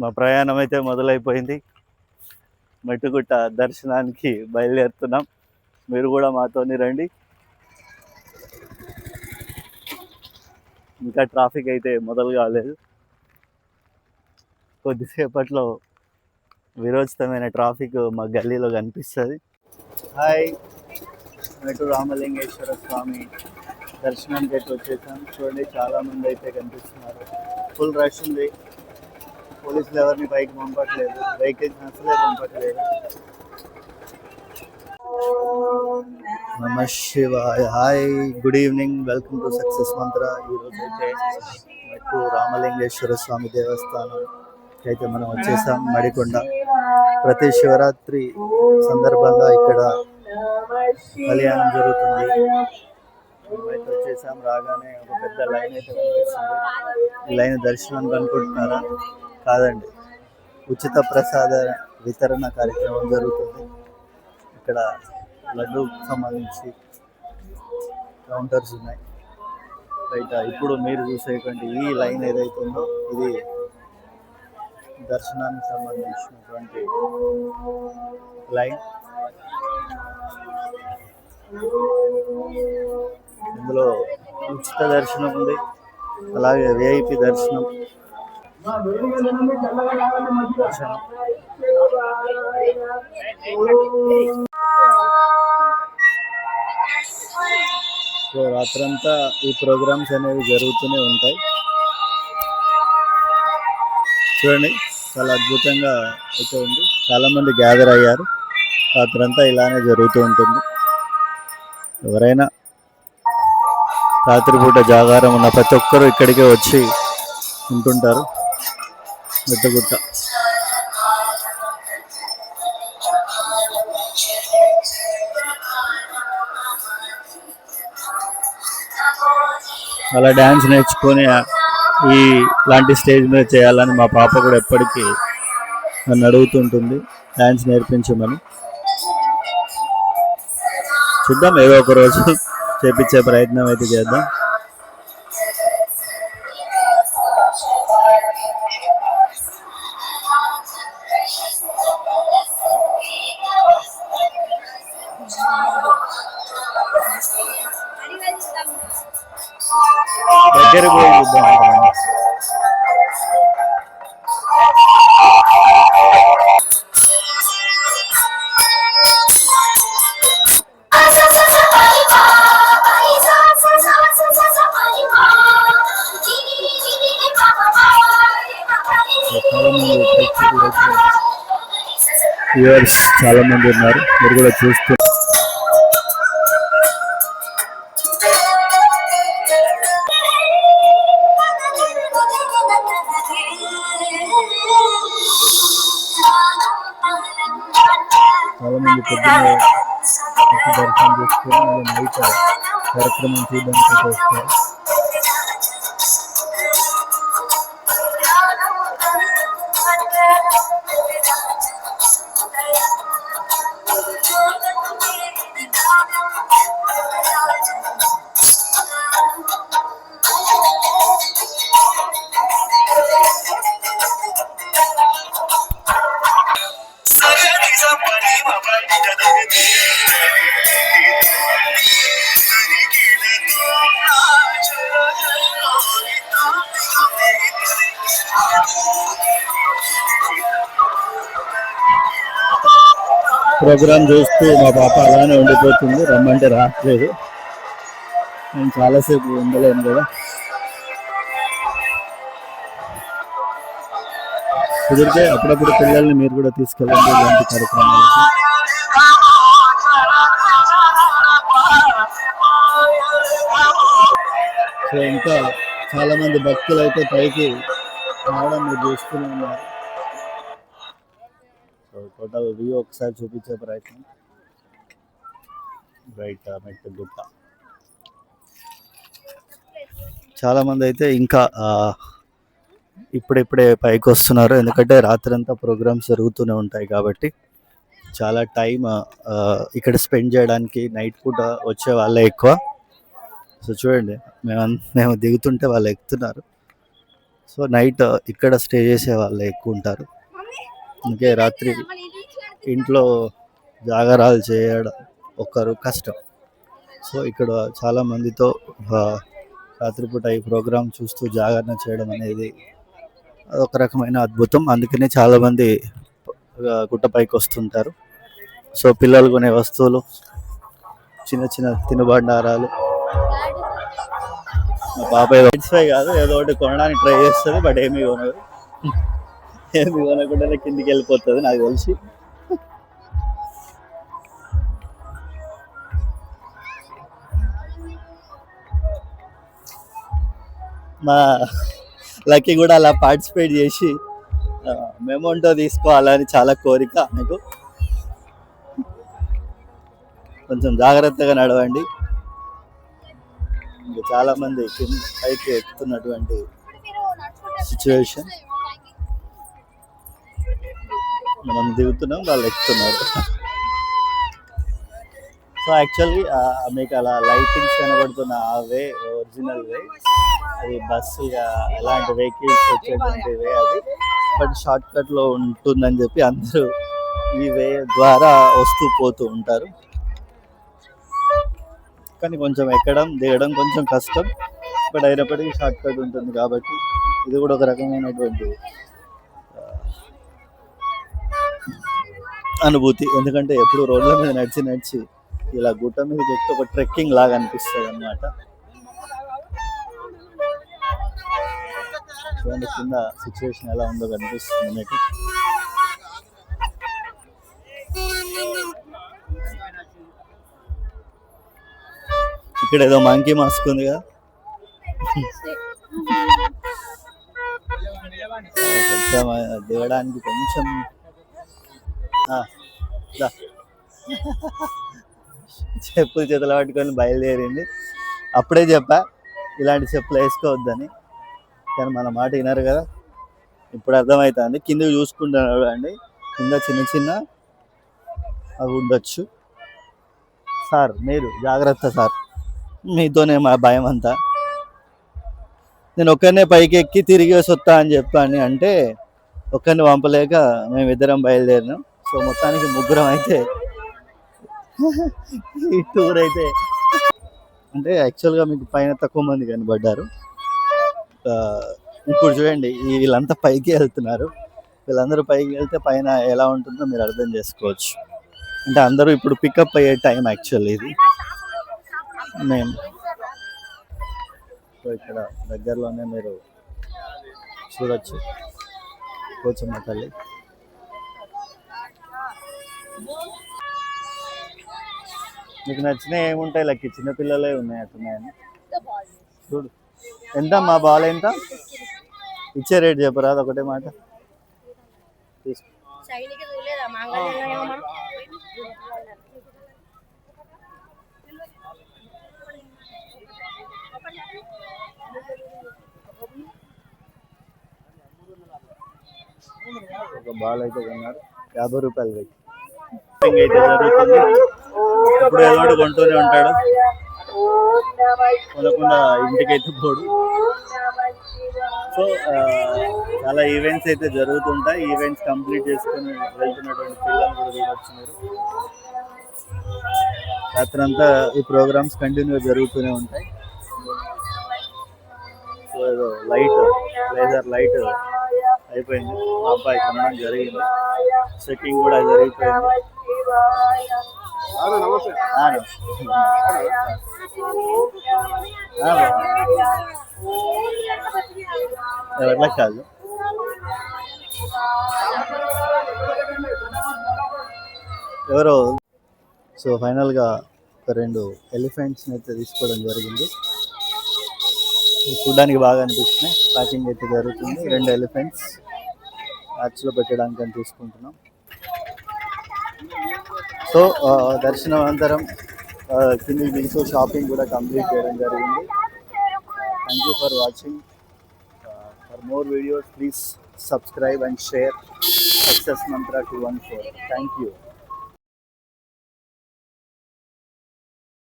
మా ప్రయాణం అయితే మొదలైపోయింది. మెట్టుగుట్ట దర్శనానికి బయలుదేరుతున్నాం. మీరు కూడా మాతోని రండి. ఇంకా ట్రాఫిక్ అయితే మొదలు కాలేదు. కొద్దిసేపట్లో విరోచితమైన ట్రాఫిక్ మా గల్లీలో కనిపిస్తుంది. హాయ్ మెటు రామలింగేశ్వర స్వామి దర్శనానికి అయితే వచ్చేసాం. చూడండి చాలామంది అయితే కనిపిస్తున్నారు. ఫుల్ రష్ ఉంది. పోలీసులు ఎవరిని పైకి పంపట్లేదు. వెహికల్స్ అసలే పంపట్లేదు. నమ శివాయ. Hi good evening. Welcome to success Mantra. ఈరోజు అయితే మెట్టు రామలింగేశ్వర స్వామి దేవస్థానం అయితే మనం వచ్చేసాం. మడికొండ. ప్రతి శివరాత్రి సందర్భంగా ఇక్కడ కళ్యాణం జరుగుతుంది. బయట వచ్చేసాం రాగానే ఒక పెద్ద లైన్ అయితే కనిపిస్తుంది. ఈ లైన్ దర్శనానికి అనుకుంటున్నారా? కాదండి. ఉచిత ప్రసాద వితరణ కార్యక్రమం జరుగుతుంది. ఇక్కడ లడ్డూకి సంబంధించి కౌంటర్స్ ఉన్నాయి. బయట ఇప్పుడు మీరు చూసేటువంటి ఈ లైన్ ఏదైతే ఉందో ఇది దర్శనానికి సంబంధించినటువంటి లైన్. ఇందులో ఉచిత దర్శనం ఉంది. అలాగే విఐపి దర్శనం. సో రాత్రంతా ఈ ప్రోగ్రామ్స్ అనేవి జరుగుతూనే ఉంటాయి. చూడండి చాలా అద్భుతంగా అయితే ఉంది. చాలా మంది గ్యాదర్ అయ్యారు. రాత్రంతా ఇలానే జరుగుతూ ఉంటుంది. ఎవరైనా రాత్రిపూట జాగారం ఉన్న ప్రతి ఒక్కరూ ఇక్కడికే వచ్చి ఉంటుంటారు. గుట్ట అలా డ్యాన్స్ నేర్చుకొని ఈ ఇలాంటి స్టేజ్ మీద చేయాలని మా పాప కూడా ఎప్పటికీ నన్ను అడుగుతుంటుంది. డ్యాన్స్ నేర్పించమని. చూద్దాం ఏదో ఒక రోజు. చేపించే ప్రయత్నం అయితే చేద్దాం. దగ్గరికి పోయి చూద్దాం. వ్యూవర్స్ చాలా మంది ఉన్నారు. మీరు కూడా చూస్తూ చాలా మంది పొద్దున్న దర్శనం చేసుకొని నైట్ కార్యక్రమం చూడడానికి వస్తారు ప్రోగ్రామ్ చూస్తూ మా పాప అలానే ఉండిపోతుంది. రమ్మంటే రావట్లేదు. నేను చాలాసేపు ఉండలేను కదా. కుదిరితే అప్పుడప్పుడు పిల్లల్ని మీరు కూడా తీసుకెళ్ళండి ఇలాంటి కార్యక్రమాలకి. సో ఇంకా చాలామంది భక్తులు అయితే పైకి రావడం మీరు చూస్తూనే సో టోటల్ వ్యూ ఒకసారి చూపించే ప్రయత్నం. రైట్ మెట్టు గుట్ట. చాలామంది అయితే ఇంకా ఇప్పుడిప్పుడే పైకి వస్తున్నారు. ఎందుకంటే రాత్రంతా ప్రోగ్రామ్స్ జరుగుతూనే ఉంటాయి కాబట్టి చాలా టైం ఇక్కడ స్పెండ్ చేయడానికి నైట్ పూట వచ్చే వాళ్ళే ఎక్కువ. సో చూడండి మేము మేము దిగుతుంటే వాళ్ళు ఎక్కుతున్నారు. సో నైట్ ఇక్కడ స్టే చేసే వాళ్ళు ఎక్కువ ఉంటారు. అందుకే రాత్రి ఇంట్లో జాగారాలు చేయడం ఒక్కరు కష్టం. సో ఇక్కడ చాలా మందితో రాత్రిపూట ఈ ప్రోగ్రాం చూస్తూ జాగరణ చేయడం అనేది ఒక రకమైన అద్భుతం. అందుకనే చాలామంది గుట్టపైకి వస్తుంటారు. సో పిల్లలు కొనే వస్తువులు చిన్న చిన్న తినుబండారాలు మా పాప ఏదో సాటిస్ఫై కాదు ఏదో ఒకటి కొనడానికి ట్రై చేస్తుంది బట్ ఏమీ కొనదు. ఏమి కొనకుండా కిందికి వెళ్ళిపోతుంది నాకు తెలిసి. మా లక్కీ కూడా అలా పార్టిసిపేట్ చేసి మెమోంటో తీసుకోవాలని చాలా కోరిక నాకు. కొంచెం జాగ్రత్తగా నడవండి. చాలా మంది పైకి ఎక్కుతున్నటువంటి సిచ్యువేషన్ మనం దిగుతున్నాం వాళ్ళు ఎక్కుతున్నారు. సో యాక్చువల్లీ మీకు అలా లైటింగ్స్ కనబడుతున్న ఆ వే ఒరిజినల్ వే అది బస్సు ఎలాంటి వెహికల్స్ వచ్చేటువంటి వే అది. బట్ షార్ట్ కట్లో ఉంటుందని చెప్పి అందరూ ఈ వే ద్వారా వస్తూ పోతూ ఉంటారు. కానీ కొంచెం ఎక్కడం దిగడం కొంచెం కష్టం. బట్ అయినప్పటికీ షార్ట్ కట్ ఉంటుంది కాబట్టి ఇది కూడా ఒక రకమైనటువంటి అనుభూతి. ఎందుకంటే ఎప్పుడు రోడ్ల మీద నడిచి నడిచి ఇలా గుట్ట మీద ఎక్కి ఒక ట్రెక్కింగ్ లాగా అనిపిస్తుంది అనమాట చూడండి కింద సిచ్యువేషన్ ఎలా ఉందో కనిపిస్తుంది మీకు. ఇక్కడ ఏదో మంకీ మాస్క్ ఉంది కదా కొంచెం దిగడానికి కొంచెం చెప్పులు చేతులు పట్టుకొని బయలుదేరింది. అప్పుడే చెప్పా ఇలాంటి చెప్పులు వేసుకోవద్దని. కానీ మన మాట వినరు కదా. ఇప్పుడు అర్థమవుతుంది కింద చూసుకుంటున్నాడు అండి. కింద చిన్న చిన్న అవి ఉండొచ్చు. సార్ మీరు జాగ్రత్త సార్. మీతోనే మా భయం అంతా నేను ఒక్కనే పైకి ఎక్కి తిరిగి వస్తా అని చెప్పాను అంటే ఒక్కరిని పంపలేక మేమిద్దరం బయలుదేరినాం. సో మొత్తానికి ముగ్గురం అయితే ఈ టూర్ అయితే అంటే యాక్చువల్గా మీకు పైన తక్కువ మంది కనబడ్డారు. ఇప్పుడు చూడండి వీళ్ళంతా పైకి వెళ్తున్నారు. వీళ్ళందరూ పైకి వెళ్తే పైన ఎలా ఉంటుందో మీరు అర్థం చేసుకోవచ్చు. అంటే అందరూ ఇప్పుడు పికప్ అయ్యే టైం యాక్చువల్లీ ఇది. మేము. సో ఇక్కడ దగ్గరలోనే మీరు చూడొచ్చు. పోచమ్మ తల్లి. మీకు నచ్చినవి ఏముంటాయి? లక్కి చిన్నపిల్లలే ఉన్నాయి అట్టున్నాయని చూడు. ఎంత మా బాల్ ఎంత? ఇచ్చే రేట్ చెప్పరా? ఒకటే మాట. తీసుకో. ఒక బాల్ అయితే కొన్నారు. యాభై రూపాయలు పెట్టి. అయితే జరుగుతుంది. ఇప్పుడు ఏదో కొంటూనే ఉంటాడు. కొనకుండా ఇంటికైతే పోడు. సో చాలా ఈవెంట్స్ అయితే జరుగుతుంటాయి. ఈవెంట్స్ కంప్లీట్ చేసుకొని వెళ్తున్నటువంటి పిల్లలు కూడా చూడొచ్చు మీరు రాత్రంతా ఈ ప్రోగ్రామ్స్ కంటిన్యూ జరుగుతూనే ఉంటాయి. సో ఏదో లైట్ లేజర్ లైట్ అయిపోయింది. మా అబ్బాయి కొనడం జరిగింది. చెక్కింగ్ కూడా జరిగిపోయింది. ఎవరిలా కాదు ఎవరో? సో ఫైనల్గా ఒక రెండు ఎలిఫెంట్స్ని అయితే తీసుకోవడం జరిగింది. చూడడానికి బాగా అనిపిస్తున్నాయి. ప్యాకింగ్ అయితే జరుగుతుంది. రెండు ఎలిఫెంట్స్ యాక్చువల్గా పెట్టడానికి అని తీసుకుంటున్నాం. సో దర్శనం అనంతరం కింది కిందికి దిగుతూ షాపింగ్ కూడా కంప్లీట్ చేయడం జరిగింది. Thank you for watching for more videos please subscribe and share success Mantra two one four thank you